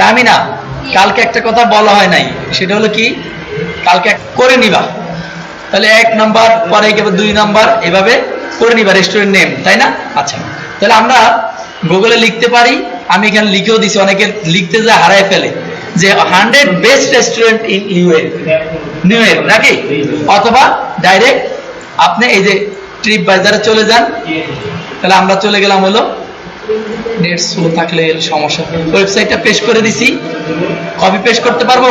আমি না। কালকে একটা কথা বলা হয় নাই। সেটা হলো কি? কালকে করে নিবা। তাহলে এক নাম্বার, পরে দুই নাম্বার, এভাবে করে নিবা রেস্টুরেন্ট নেম তাই না? আচ্ছা। তাহলে আমরা গুগলে লিখতে পারি। আমি এখানে লিখেও দিছি, অনেকে লিখতে যা হারায় ফেলে। যে hundred best restaurant in UA New York নাকি? অথবা ডাইরেক্ট আপনি এই যে ট্রিপ বাজারে চলে যান। তাহলে আমরা চলে গেলাম হলো নেট স্লো থাকলে সমস্যা ওয়েবসাইটটা পেশ করে দিছি। কপি পেশ করতে পারব?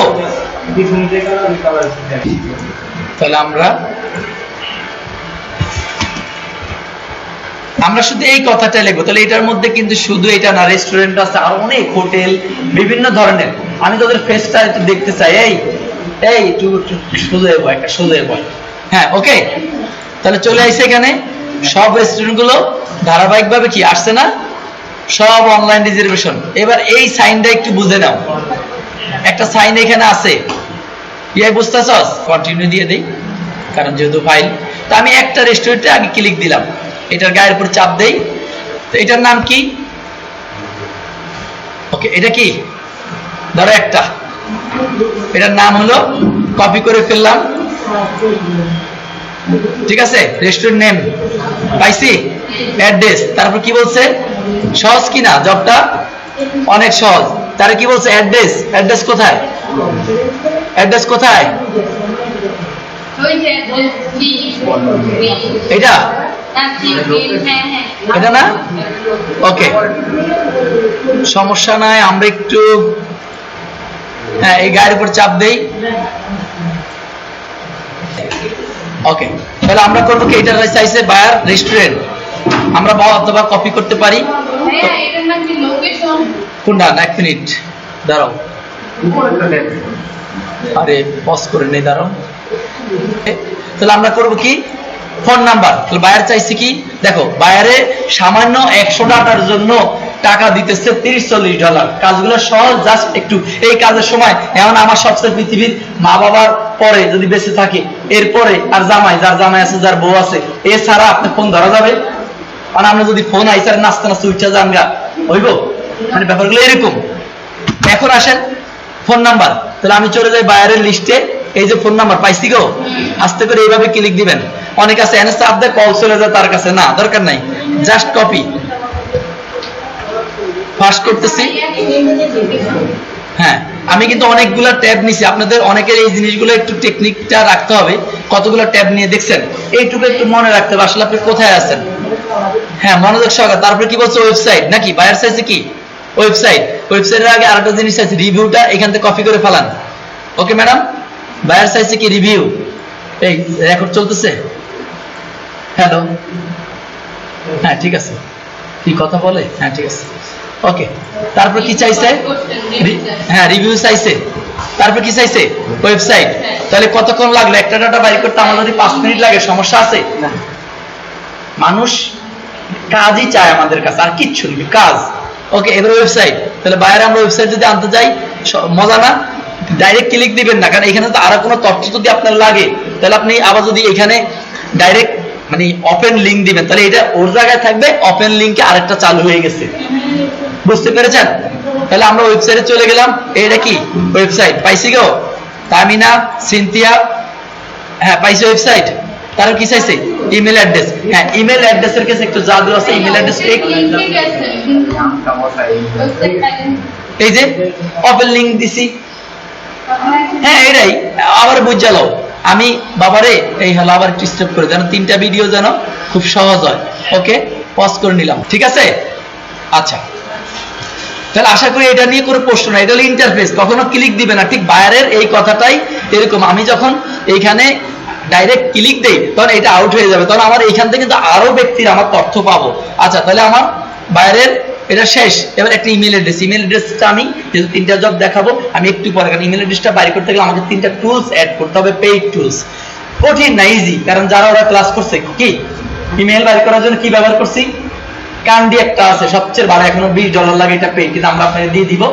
তাহলে আমরা আমরা শুধু এই কথাটা লিখব। তাহলে এটার মধ্যে কিন্তু শুধু এটা না রেস্টুরেন্ট আছে, আর অনেক হোটেল, বিভিন্ন ধরনের। আমি তোদের ফেসটা একটু দেখতে চাই। এই এই, একটু সোজা হয়ে একটা হয়ে বয়। হ্যাঁ ওকে তাহলে চলে আইসে এখানে। সব রেস্টুরেন্টগুলো ধারাবাহিক ভাবে কি, আসছে না? সব অনলাইন রিজার্ভেশন এবার এই সাইনটা একটু বুঝে নাও। একটা সাইন এখানে আছে। ইয়ে বুঝতেছস? কন্টিনিউ দিয়ে দেই, কারণ যেহেতু ফাইল তো আমি একটা রেস্টুরেন্টে আগে ক্লিক দিলাম। এটার গায়ের উপর চাপ দেই। তো এটার নাম কি? ওকে এটা কি? ধরো একটা। এটার নাম হলো কপি করে ফেললাম। ঠিক আছে? রেস্টুরেন্ট নেম পাইছি? অ্যাড্রেস তারপর কি বলছে? সহজ কি না? জবটা অনেক সহজ। তারা কি বলছে? অ্যাড্রেস। অ্যাড্রেস কোথায়? অ্যাড্রেস কোথায়? এটা? এটা না? ওকে। সমস্যা নাই, আমরা একটু হ্যাঁ এই গায়ের উপর চাপ দেই। ওকে। তাহলে আমরা করব কি? এটা চাইছে বায়ার রেস্টুরেন্ট। আমরা বা অথবা কপি করতে পারি। কোনটা এক মিনিট দাঁড়াও। আরে পজ করে নেই দাঁড়াও। তাহলে আমরা করব কি? Phone number. তাহলে বায়ার চাইছে কি? দেখো বায়ারে সামান্য একশো টাকার জন্য টাকা দিতেছে তিরিশ চল্লিশ ডলার কাজগুলো সহজ জাস্ট একটু। এই কাজের সময় এমন আমার সবচেয়ে পৃথিবীর মা বাবার পরে যদি বেঁচে থাকে এরপরে আর জামাই যার জামাই আছে যার বউ আছে এছাড়া আপনি ফোন ধরা যাবে? মানে আমরা যদি ফোন আইসার নাচতে নাচতে উঠছে যান গা, হইব? মানে ব্যাপারগুলো এরকম। এখন আসেন ফোন নাম্বার তাহলে আমি চলে যাই বায়ারের লিস্টে এই যে ফোন নাম্বার পাইছি গো? আস্তে করে এইভাবে ক্লিক দিবেন। অনেক আছে এনএস আপনার কল চলে যায় তার কাছে। না, দরকার নাই। জাস্ট কপি ফার্স্ট করতেছি। হ্যাঁ আমি কিন্তু অনেকগুলা ট্যাব নিছি। আপনাদের অনেকের এই জিনিসগুলো একটু টেকনিকটা রাখতে হবে। কতগুলো ট্যাব নিয়ে দেখছেন? এইটুকু একটু মনে রাখতে হবে। আসলে আপনি কোথায় আছেন? হ্যাঁ মনোযোগ সহকারে। তারপরে কি বলছে ওয়েবসাইট নাকি? বায়ার সাইজে কি? ওয়েবসাইট ওয়েবসাইটের আগে আরেকটা জিনিস আছে রিভিউটা এখান থেকে কপি করে ফেলান। ওকে ম্যাডাম বায়ার সাইজে কি রিভিউ এই রেকর্ড চলতেছে? হ্যালো হ্যাঁ ঠিক আছে। কি কথা বলে? হ্যাঁ ঠিক আছে। ওকে তারপর কি চাইছে? হ্যাঁ রিভিউ চাইছে। তারপর কি চাইছে? ওয়েবসাইট তাহলে কতক্ষণ লাগল? একটা ডাটা বাইর করতে আমার যদি পাঁচ মিনিট লাগে সমস্যা আছে? মানুষ কাজই চায় আমাদের কাছে, আর কিচ্ছু নেই, কাজ। ওকে এবার ওয়েবসাইট তাহলে বাইরে আমরা ওয়েবসাইট যদি আনতে স- মজা না? ডাইরেক্ট ক্লিক দিবেন না, কারণ এখানে তো আরও কোনো তথ্য যদি আপনার লাগে, তাহলে আপনি আবার যদি এখানে ডাইরেক্ট মানে ওপেন লিংক দিবেন, তাহলে এটা ওর জায়গায় থাকবে ওপেন লিংকে আরেকটা চালু হয়ে গেছে। বুঝতে পেরেছেন? তাহলে আমরা ওয়েবসাইটে চলে গেলাম। এটা কি? ওয়েবসাইট পাইছি গো? তামিনা, সিনথিয়া। হ্যাঁ পাইছি ওয়েবসাইট তারা কি চাইছে? ইমেল অ্যাড্রেস হ্যাঁ ইমেল অ্যাড্রেসের কাছে একটু জাদু আছে ইমেল অ্যাড্রেস এই যে ওপেন লিংক দিছি। হ্যাঁ এটাই। আবার বুঝালো আমি বাবারে এই হলো আবার একটু স্টেপ করে যেন তিনটা ভিডিও যেন খুব সহজ হয়। ওকে পজ করে নিলাম। ঠিক আছে? আচ্ছা। তাহলে আশা করি এটা নিয়ে কোনো প্রশ্ন নাই। এটা হলো ইন্টারফেস কখনো ক্লিক দিবে না। ঠিক বায়ারের এই কথাটাই এরকম। আমি যখন এইখানে ডাইরেক্ট ক্লিক দেই, তখন এটা আউট হয়ে যাবে। তখন আমার এইখান থেকে কিন্তু আরও ব্যক্তির আমার তথ্য পাবো। আচ্ছা তাহলে আমার বাইরের এটা শেষ। এবার একটা ইমেল অ্যাড্রেস ইমেল অ্যাড্রেসটা আমি যেহেতু তিনটা জব দেখাবো, আমি একটু পরে, কারণ ইমেল অ্যাড্রেসটা বাইর করতে গেলে আমাকে তিনটা টুলস অ্যাড করতে হবে পেইড টুলস কঠিন না ইজি কারণ যারা ওরা ক্লাস করছে, কি? ইমেল বাইর করার জন্য কি ব্যবহার করছি? কান্দি একটা আছে, সবচেয়ে ভালো, এখনও বিশ ডলার লাগে এটা পেয়ে কিন্তু আমরা আপনাকে দিয়ে দিব।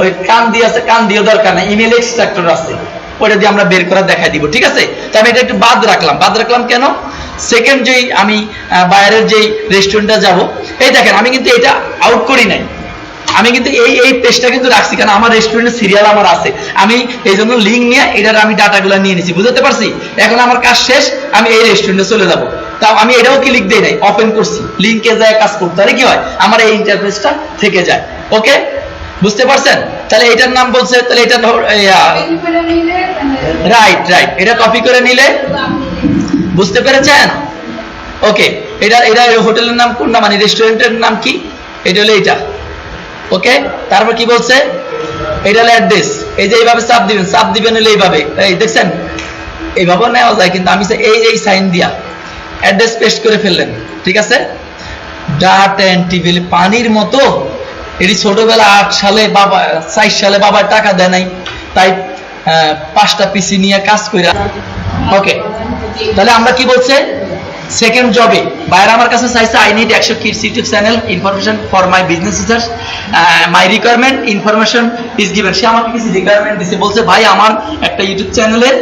ওই কান্দি আছে, কান্দিও দরকার নাই। ইমেল এক্সট্রাক্টর আছে। ওটা দিয়ে আমরা বের করে দেখাই দিব, ঠিক আছে? তো আমি এটা একটু বাদ রাখলাম। বাদ রাখলাম কেন? সেকেন্ড যেই আমি বাইরের যেই রেস্টুরেন্টটা যাব, এই দেখেন, আমি কিন্তু এটা আউট করি নাই। আমি কিন্তু এই এই পেজটা কিন্তু রাখছি, কারণ আমার রেস্টুরেন্টের সিরিয়াল আমার আছে। আমি এই জন্য লিঙ্ক নিয়ে এটার আমি ডাটাগুলো নিয়ে নিছি, বুঝতে পারছি? এখন আমার কাজ শেষ, আমি এই রেস্টুরেন্টে চলে যাব। তাও আমি এটাও ক্লিক দেই নাই? ওপেন করছি। লিঙ্কে যায়, কাজ করতে তাহলে কি হয়? আমার এই ইন্টারফেসটা থেকে যায়। ওকে বুঝতে পারছেন? তাহলে এটার নাম বলছে তাহলে এটা করে নিলে রাইট রাইট এটা কপি করে নিলে? বুঝতে পেরেছেন? ওকে এটা এটা হোটেলের নাম কোনটা মানে রেস্টুরেন্টের নাম কি? এটা হলো এটা ওকে তারপর কি বলছে? এটা হলো অ্যাড্রেস এই যে এইভাবে চাপ দিবেন চাপ দিবেন হলে এইভাবে। এই দেখছেন? এইভাবে নেওয়া যায় কিন্তু আমি এই এই সাইন দিয়া অ্যাড্রেস পেস্ট করে ফেললেন। ঠিক আছে? ডাট অ্যান্ড টিভিল পানির মতো এটি ছোটবেলা আট সালে বাবা, চার সালে বাবার টাকা দেয় নাই, তাই পাঁচটা পিসি নিয়ে কাজ করে ওকে তাহলে আমরা কি বলছে? সেকেন্ড জবে বাইরে আমার কাছে চাইছে আই নিড একশো kids YouTube channel information for my business users my requirement information is given সে আমাকে কিছু রিকোয়ারমেন্ট দিছে, বলছে, ভাই, আমার একটা ইউটিউব চ্যানেলের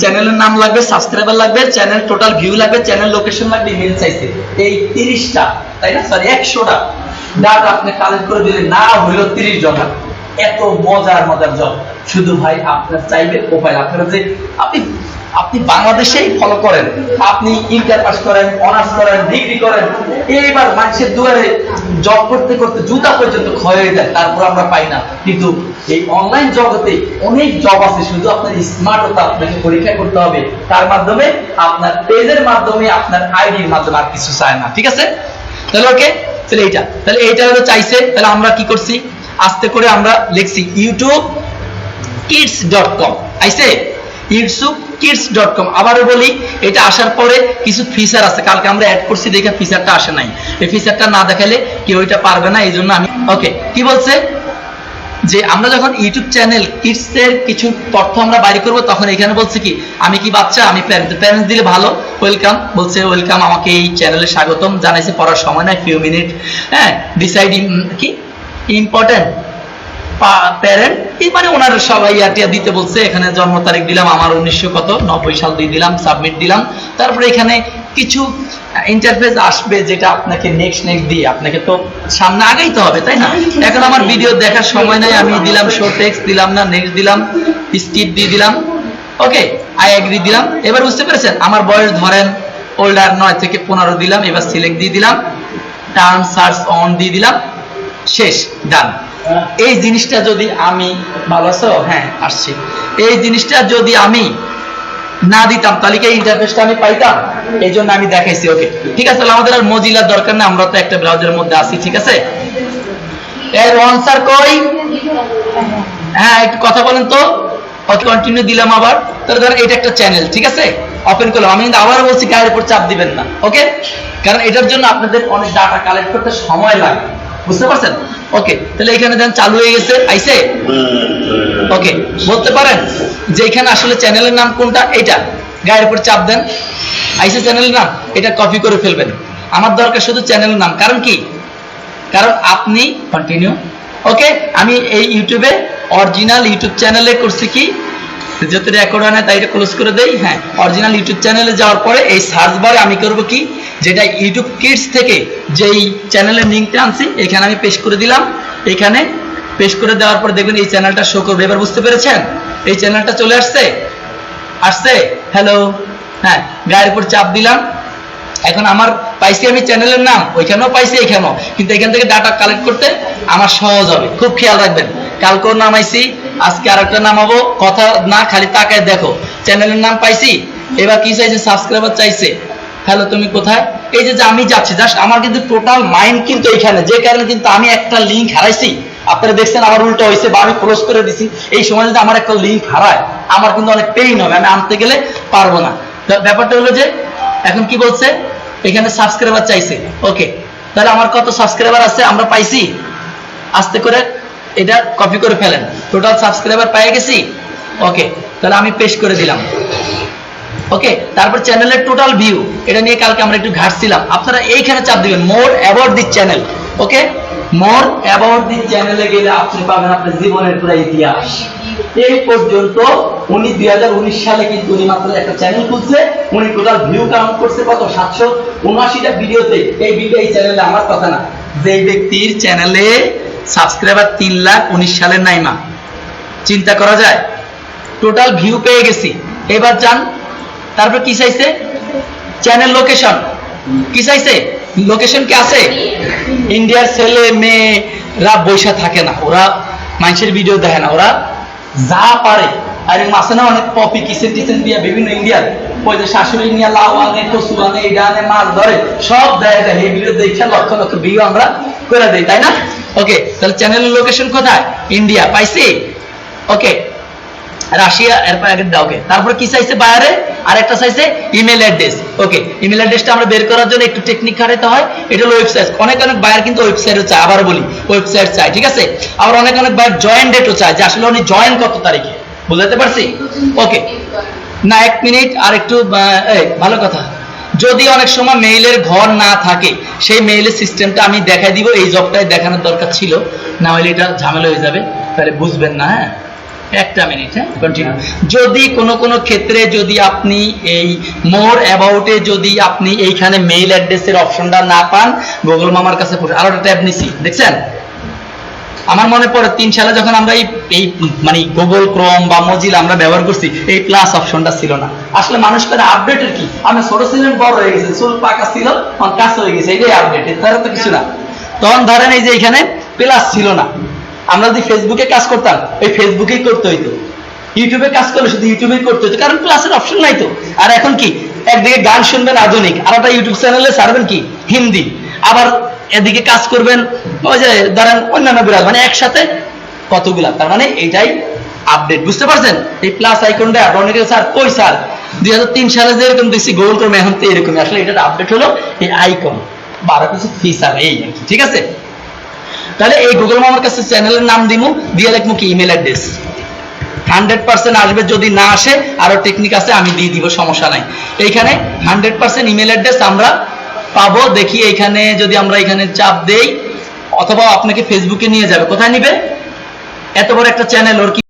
চ্যানেলের নাম লাগবে সাবস্ক্রাইবার লাগবে চ্যানেল টোটাল ভিউ লাগবে চ্যানেল লোকেশন লাগবে ইমেল চাইছে। এই তিরিশটা, তাই না? সরি একশোটা ডাটা আপনি কালেক্ট করে দিলেন, না হইল তিরিশ জনা। এত মজার মজার জব শুধু ভাই, আপনার চাইবে প্রোফাইল আপনারা যে, আপনি আপনি বাংলাদেশেই ফলো করেন, আপনি ইন্টার পাস করেন অনার্স করেন ডিগ্রি করেন, এইবার মানুষের দুয়ারে জব করতে করতে জুতা পর্যন্ত ক্ষয় হয়ে যায়, তারপর আমরা পাই না। কিন্তু এই অনলাইন জগতে অনেক জব আছে, শুধু আপনার স্মার্টতা আপনাকে পরীক্ষা করতে হবে। তার মাধ্যমে, আপনার পেজের মাধ্যমে, আপনার আইডির মাধ্যমে আর কিছু চায় না, ঠিক আছে? তাহলে ওকে তাহলে এইটা। তাহলে এইটা হলো চাইছে, তাহলে আমরা কি করছি? আস্তে করে আমরা লিখছি ইউটিউব কিডস ডট কম আইসে ইউটিউব কিডস ডট কম আবারও বলি, এটা আসার পরে কিছু ফিচার আছে। কালকে আমরা অ্যাড করছি, দেখে ফিচারটা আসে নাই। এই ফিচারটা না দেখালে কেউ এটা পারবে না এই জন্য আমি ওকে কি বলছে? যে আমরা যখন ইউটিউব চ্যানেল কিডস এর কিছু তথ্য আমরা বাইরে করব, তখন এখানে বলছে কি, আমি কি বাচ্চা? আমি প্যারেন্ট প্যারেন্টস দিলে ভালো। ওয়েলকাম বলছে ওয়েলকাম আমাকে এই চ্যানেলে স্বাগতম। জানাইছে, পড়ার সময় নাই ফিউ মিনিট হ্যাঁ ডিসাইডিং কি? ইম্পর্টেন্ট প্যারেন্ট মানে ওনার সবাই দিতে বলছে, এখানে জন্ম তারিখ দিলাম, আমার উনিশশো কত? নব্বই সাল দিয়ে দিলাম সাবমিট দিলাম। তারপরে এখানে কিছু ইন্টারফেস আসবে যেটা আপনাকে নেক্সট নেক্সট দিয়ে, আপনাকে তো সামনে আগাইতে হবে, তাই না? এখন আমার ভিডিও দেখার সময় নাই, আমি দিলাম শো দিলাম না নেক্সট দিলাম স্কিপ দিয়ে দিলাম। ওকে আই দিলাম। এবার বুঝতে পেরেছেন? আমার বয়স ধরেন ওল্ডার নয় থেকে পনেরো দিলাম, এবার সিলেক্ট দিয়ে দিলাম। টার্ম সার্চ অন দিয়ে দিলাম। শেষ ডান এই জিনিসটা যদি আমি, ভালো আছো? হ্যাঁ আসছি। এই জিনিসটা যদি আমি না দিতাম, তাহলে কি ইন্টারফেসটা আমি পাইতাম? এই জন্য আমি দেখাইছি ওকে ঠিক আছে আমাদের আর মজিলার দরকার না আমরা তো একটা ব্রাউজারের মধ্যে আছি, ঠিক আছে? এর আনসার কই? হ্যাঁ একটু কথা বলেন তো। কন্টিনিউ দিলাম আবার। তাহলে ধরেন এটা একটা চ্যানেল ঠিক আছে? ওপেন করলাম। আমি কিন্তু আবার বলছি, গায়ের উপর চাপ দিবেন না ওকে কারণ এটার জন্য আপনাদের অনেক ডাটা কালেক্ট করতে সময় লাগে। বুঝতে পারছেন? ওকে তাহলে এখানে দেন চালু হয়ে গেছে আইসে ওকে বলতে পারেন যে এখানে আসলে চ্যানেলের নাম কোনটা? এটা গায়ের উপর চাপ দেন। আইসে চ্যানেলের নাম? এটা কপি করে ফেলবেন। আমার দরকার শুধু চ্যানেলের নাম। কারণ কি? কারণ আপনি কন্টিনিউ ওকে আমি এই ইউটিউবে অরিজিনাল ইউটিউব চ্যানেলে করছি কি? যত রেকর্ড হয় না, তাই এটা ক্লোজ করে দেই। হ্যাঁ অরিজিনাল ইউটিউব চ্যানেলে যাওয়ার পরে এই সার্চ বারে আমি করব কি? যেটা ইউটিউব কিডস থেকে যেই চ্যানেলের লিঙ্কটা আনছি, এখানে আমি পেশ করে দিলাম। এখানে পেশ করে দেওয়ার পর দেখবেন এই চ্যানেলটা শো করবে। এবার বুঝতে পেরেছেন? এই চ্যানেলটা চলে আসছে? আসছে? হ্যালো হ্যাঁ গায়ের উপর চাপ দিলাম। এখন আমার পাইছি আমি চ্যানেলের নাম, ওইখানেও পাইছি এখানেও। কিন্তু এখান থেকে ডাটা কালেক্ট করতে আমার সহজ হবে। খুব খেয়াল রাখবেন। কালকেও নামাইছি আজকে আরেকটা নামাবো কথা না খালি তাকায় দেখো। চ্যানেলের নাম পাইছি? এবার কি চাইছে? সাবস্ক্রাইবার চাইছে। হ্যালো, তুমি কোথায়? এই যে আমি যাচ্ছি, জাস্ট আমার কিন্তু টোটাল মাইন্ড কিন্তু এখানে যে কারণে কিন্তু আমি একটা লিঙ্ক হারাইছি। আপনারা দেখছেন আমার উল্টো হয়েছে বা আমি ক্লোজ করে দিছি। এই সময় যদি আমার একটা লিঙ্ক হারায়, আমার কিন্তু অনেক পেইন হবে। আমি আনতে গেলে পারব না। ব্যাপারটা হলো যে, এখন কি বলছে? এখানে সাবস্ক্রাইবার চাইছে। ওকে তাহলে আমার কত সাবস্ক্রাইবার আছে আমরা পাইছি? আস্তে করে এটা কপি করে ফেলেন। টোটাল সাবস্ক্রাইবার পেয়ে গেছি? ওকে তাহলে আমি পেশ করে দিলাম। ওকে তারপর চ্যানেলের টোটাল ভিউ এটা নিয়ে কালকে আমরা একটু ঘাটছিলাম। আপনারা এইখানে চাপ দিবেন more about this channel okay more about this চ্যানেলে গেলে আপনি পাবেন আপনার জীবনের পুরো ইতিহাস। এই পর্যন্ত উনি দুই হাজার উনিশ সালে কিন্তু উনি মাত্র একটা চ্যানেল খুলছে। উনি টোটাল ভিউ কাউন্ট করছে কত? সাতশো উনআশিটা ভিডিওতে এই ভিডিও এই চ্যানেলে আমার কথা না। যে ব্যক্তির চ্যানেলে সাবস্ক্রাইবার তিন লাখ উনিশ সালের নাইমা। চিন্তা করা যায়, টোটাল ভিউ পেয়ে গেছি। এবার যান, তারপর কি চাইছে? Channel location. কি চাইছে? লোকেশন কি আছে? ইন্ডিয়ার ছেলে মেয়েরা বৈশা থাকে না। ওরা মানুষের ভিডিও দেখে না। ওরা যা পারে। আর আছে না, অনেক পপি কিচেন টিসেন দিয়া, বিভিন্ন ইন্ডিয়ার ওই যে শাশুড়ি নিয়ে লাউ আনে, কচু আনে, এটা আনে, মাছ ধরে, সব দেয় দেয়। এই ভিডিও দেখে লক্ষ লক্ষ ভিউ আমরা করে দেই তাই না? ওকে তাহলে চ্যানেলের লোকেশন কোথায়? ইন্ডিয়া পাইছি? ওকে রাশিয়া এরপর আগে দাও ওকে তারপর কি চাইছে বাইরে আর একটা চাইছে ইমেল অ্যাড্রেস ওকে ইমেল অ্যাড্রেসটা আমরা বের করার জন্য একটু টেকনিক খাটাতে হয়। এটা হলো ওয়েবসাইট অনেক অনেক বায়ার কিন্তু ওয়েবসাইটও চায় আবার বলি ওয়েবসাইট চায় ঠিক আছে? আবার অনেক অনেক বায়ার জয়েন ডেটও চায় যে আসলে উনি জয়েন কত তারিখে বুঝতে পারছি? ওকে না এক মিনিট আর একটু ভালো কথা। যদি অনেক সময় মেইলের ঘর না থাকে, সেই মেইলের সিস্টেমটা আমি দেখাই দিব, এই জবটাই দেখানোর দরকার ছিল। না হলে এটা ঝামেলা হয়ে যাবে, তাহলে বুঝবেন না হ্যাঁ? একটা মিনিট হ্যাঁ? কন্টিনিউ যদি কোনো কোনো ক্ষেত্রে যদি আপনি এই মোর অ্যাবাউটে যদি আপনি এইখানে মেইল অ্যাড্রেসের অপশনটা না পান গুগল মামার কাছে আরও একটা ট্যাব নিছি, দেখছেন? আমার মনে পড়ে, তিন সালে যখন আমরা এই এই মানে গুগল ক্রোম বা মজিল আমরা ব্যবহার করছি, এই প্লাস অপশনটা ছিল না। আসলে মানুষ করে আপডেটের কি? আমি ছোট ছিলেন বড় হয়ে গেছে, চুল পাকা ছিল আমার কাজ হয়ে গেছে, এটাই আপডেট তারা তো কিছু না। তখন ধরেন এই যে এখানে প্লাস ছিল না। আমরা যদি ফেসবুকে কাজ করতাম, এই ফেসবুকেই করতে হইতো। ইউটিউবে কাজ করলে শুধু ইউটিউবেই করতে হতো কারণ প্লাসের অপশন নাই তো। আর এখন কি? একদিকে গান শুনবেন আধুনিক আর একটা ইউটিউব চ্যানেলে ছাড়বেন কি? হিন্দি। আবার এদিকে কাজ করবেন, ওই যে ধরেন অন্যান্য বিরাট মানে একসাথে কতগুলা? তার মানে এটাই আপডেট বুঝতে পারছেন? এই প্লাস আইকনটা অনেকে স্যার কই স্যার দুই হাজার তিন সালে যেরকম দেখছি গোল ক্রমে এখন তো এরকমই। আসলে এটা আপডেট হলো এই আইকন বারো কিছু ফিচার এই ঠিক আছে? তাহলে এই গুগল মামার কাছে চ্যানেলের নাম দিমু, দিয়ে লিখব কি? ইমেল অ্যাড্রেস হান্ড্রেড পার্সেন্ট আসবে, যদি না আসে, আরও টেকনিক আছে, আমি দিয়ে দিব, সমস্যা নাই। এইখানে হান্ড্রেড পার্সেন্ট ইমেল অ্যাড্রেস আমরা পাবো, দেখি এখানে যদি আমরা এখানে চাপ দেই, অথবা আপনাকে ফেসবুকে নিয়ে যাবে। কোথায় নিবে? এত বড় একটা চ্যানেল ওর কি